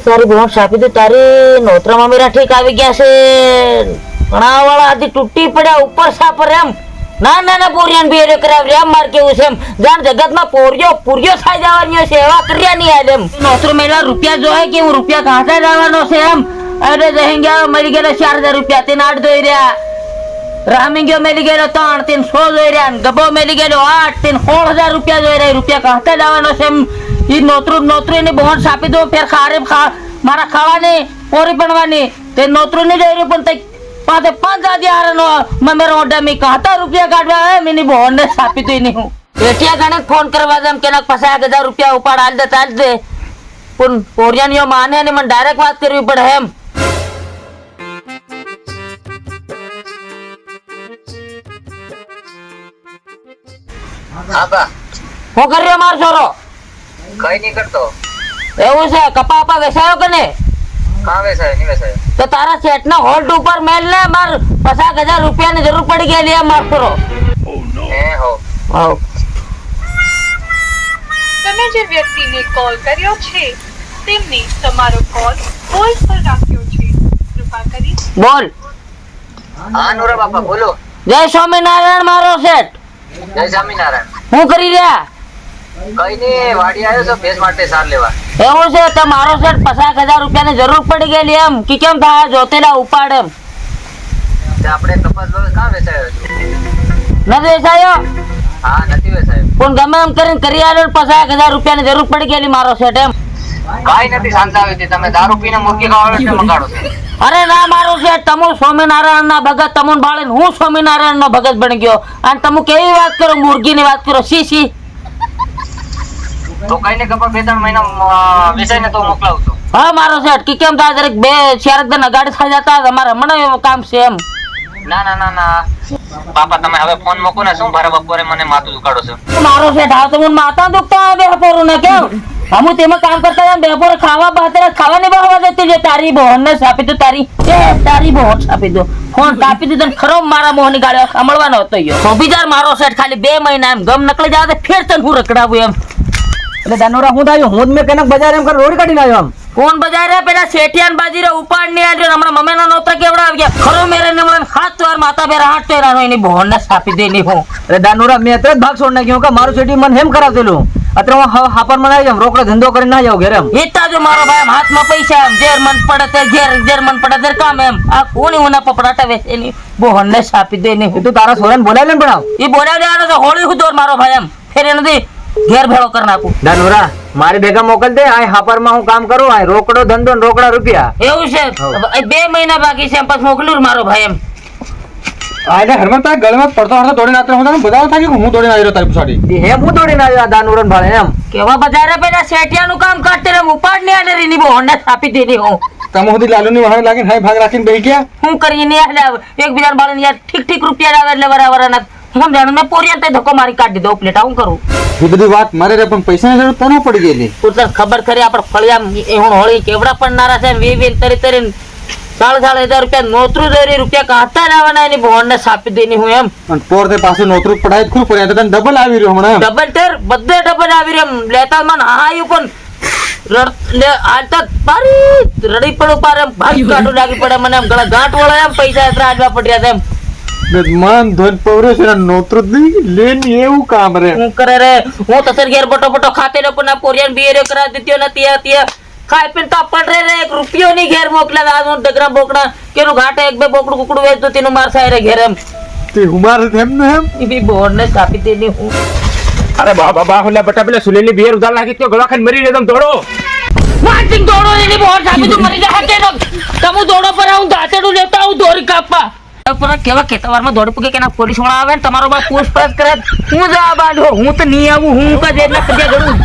તારી બહુ સાપી તો તારી નોતરામાં મેરા ઠીક આવી ગયા છે. ઘણા વાળા આથી તૂટી પડ્યા, ઉપર સાપર એમ. ના ના ના પોરિયાન બિહેરે કરાવ. એમ માર કેવું છે એમ. જાણ જગતમાં પોરિયો, પુરિયો થાય જવાની છે, એવા કર્યા નહીં આલે એમ. નોતરો મેલા રૂપિયા જોહે કે હું રૂપિયા કાંઠા જવાનો છે એમ? અરે જહેંગ્યા મરી ગયેલો ચાર હજાર રૂપિયા. તેને આઠ જોઈ રહ્યા. રામિંગ્યો મેલી ગયેલો ત્રણ, તીન સો જોઈ રહ્યા. ગબો મેલી ગયેલો આઠ, તીન સોળ હજાર રૂપિયા જોઈ રહ્યા. રૂપિયા કાંઠે જવાનો છે એમ. ઈ નોતરું નોતરું એની બહોન સાપી દો ફેર ખારે મારા ખાવાની પોરી બનવાની. તે નોતરું નહીં રહ્યું પણ તે પાતે પાંચ આદિ હારનો મમેરો ઓડા મી કાતા રૂપિયા કાઢવા હે મિની બહોન ને સાપી દઈ નહીં હું. એટિયા ગણે ફોન કરવા દે એમ કે ના પચાસ હજાર રૂપિયા ઉપાડ આલ દે તાલ દે. પણ પોરિયાનીઓ માને ને મને ડાયરેક્ટ વાત કરવી પડે એમ. હા બા. હું કર્યો માર છોરો? કઈ નહીં કરતો. એવું છે? કપા આપા વેસાયો કે ને વેસાય નહીં વેસાય તો તારા સેટ ના હોલ્ટ ઉપર મેલ ને માર પચાસ હજાર રૂપિયા ની જરૂર પડી ગયેલી હો. હઉ. તમે જે વ્યક્તિને કોલ કર્યો છે તેમને તમારો કોલ હોલ્ડ પર રાખ્યો છે. કૃપા કરી. બોલ. હા નોરા બાપા બોલો. જય સ્વામિનારાયણ મારો સેટ. જય સ્વામિનારાયણ. હું કરી રહ્યા? એવું છે તો મારો સેટ પચાસ હજાર રૂપિયા જરૂર પડી ગયેલી એમ. કે કેમ થાય? જોતેલા ઉપાડ એમ. આપણે કપાસ લો કાં નથી વેચાયો? હા નથી વેસાયો પણ ગમે એમ કરીને કરી આલ્યો પચાસ હજાર રૂપિયા જરૂર પડી ગયેલી મારો સેટ એમ. કઈ નથી શાંત તમે દારૂ પીને મુરગી ખાવા એટલે મગાડો અરે ના મારો છે તમો સ્વામિનારાયણ ના ભગત તમોન બાળે હું સ્વામિનારાયણ નો ભગત બની ગયો. અને તમે કેવી વાત કરો? મુરગી ની વાત કરો? સી સી તો કઈ ને કપા બે ત્રણ મહિના વેસાઈને તો મોકલાવું છું. હા મારો સેટ કે કેમ થાય? દરેક બે ચાર દિન અગાડી થઈ જતા અમારે હમણાં કામ છે એમ. ના ના ના ના. બાપા તમે હવે ફોન મૂકો ને શું ભરે બપોરે મને માથું દુખાડો છો? મારો સેટ હા તો મને માતા દુખતા આવે બેપોરું ને કેમ? અમુ તેમાં કામ કરતા હતા બેપોરે ખાવા બહાર ખાવાની બહાવા દેતી જે તારી બહોન ને સાપી દો તારી એ તારી બહોન સાપી દો. ફોન કાપી દીધો ને ખરો મારા મોહની ગાડી સાંભળવાનો હતો યો. સોબીદાર મારો સેટ ખાલી બે મહિના એમ ગમ નકળી તો ફેર તને હું રખડાવું એમ. એટલે દાનોરા હું થયું? હું જ મેં કનક બજાર એમ કરી રોડ કાઢી આવ્યો આમ. કોણ બજારે? પેલા શેઠિયાન બાજી રે ઉપાડની આવ્યો હમણાં મમ્મીના નોતરા કેવડા આવી ગયા. ખરો મેરે ને મને હાથ વાર માતા બેરા હાથ તેરા એની બોન ને સાપી દે ની હું. એટલે દાનોરા મેં અત્યારે જ ભાગ છોડ નાખ્યો. કે મારું શેઠી મને હેમ કરાવતેલું અત્યારે હું હા- હાપરમાં આવી જાઉં રોકડો ધંધો કરીને ના જાઉં ઘેર એમ. ઈતા જો મારો ભાઈ હાથમાં પૈસા એમ. જેર મન પડે તે ઘેર જેર મન પડે તે કામ એમ. આ કોની ઉના પપડાટા વેચે એની બોહન ને સાપી દે ની તું તારા સોરાને બોલાવી લે ને પણ આવ. એ બોલાવી દેવાનો તો હોળી હું દોર મારો ભાઈ એમ. ફેરે નથી. ઘેર ભેળો કરી નાખું. ધનુરા મારી ભેગા મોકલ દે આ હાપરમાં હું કામ કરું આ રોકડો ધંધો ને રોકડા રૂપિયા. એવું છે? બે મહિના બાકી છે પછી મોકલું મારો ભાઈ એમ. આને હરમન તારા ગળમાં પડતો હરતો દોડીને આતરે હું તને બધાઓ થાય હું દોડીને આવી રહ્યો તારી પાછળ હે હું દોડીને આવ્યો આ ભાડે એમ. કેવા બજારે પેલા શેઠિયાનું કામ કરતે રે ઉપાડ ને આલે રીની હું. તમે સુધી લાલુની વાહન લાગીને હાય ભાગ રાખીને ગયા? હું કરીને આલે એકબીજા બાળન યાર ઠીક ઠીક રૂપિયા આવે એટલે બરાબર ના હું મેં ધક્કો મારી કાઢી દીધો પ્લેટ હું કરું. એ બધી વાત મારે રે પણ પૈસાની જરૂર તને પડી ગયેલી. તું તને ખબર ખરી આપણે ફળિયા એ હું હોળી કેવડા પડનારા છે વી વી તરી તરી સાળ સાળ હજાર રૂપિયા નોતરું દોરી રૂપિયા કાંતા લાવવાના એની ભોન ને સાપી દેની હું એમ. અને પોર તે પાછું નોતરું પડાય ખરું પડ્યા તને ડબલ આવી રહ્યો હમણાં. ડબલ ટેર બધે ડબલ આવી રહ્યો એમ. લેતા મને હાયું પણ રડ- લે પારી રડી પડું પાર ભાગ કાઢું લાગી પડે મને એમ ગળા ગાંઠ વળે એમ પૈસા એટલા આડવા પડ્યા છે એમ. મન ધોન પવરે છે ને દી લેન એવું કામ રે. હું કરે રે? હું તો સર ઘેર બટો બટો ખાતે લો પણ પોરિયન રે કરા દીધો નથી આ ત્યાં ખાઈ પીન તો પણ રે રે એક રૂપિયો ની ઘેર મોકલા આ હું ડગરા બોકડા કેનું ઘાટે એક બે બોકડું કુકડું વેચતો તેનું માર સાય રે ઘેર એમ. તે હુમાર એમ ને એમ? ઈ બી બોર્ડ ને કાપી દેની હું. અરે બા બા બા હોલા બટા પેલા સુલેલી બિયર ઉધાર લાગી તો ગળા ખાઈને મરી તમ દોડો. વાંચિંગ દોડો એની બોર સાપી તો મરી જા હતે નો તમે દોડો પર હું દાંતેડું લેતા હું દોરી કાપવા. પર કેવા કેતવારમાં દોડી પૂકે કે ના પોલીસવાળા આવે ને તમારો બા પૂછપરછ કરે. હું જવાબ આલ્યો હું તો નહીં આવું, હું કા જે ના કજે ગળું.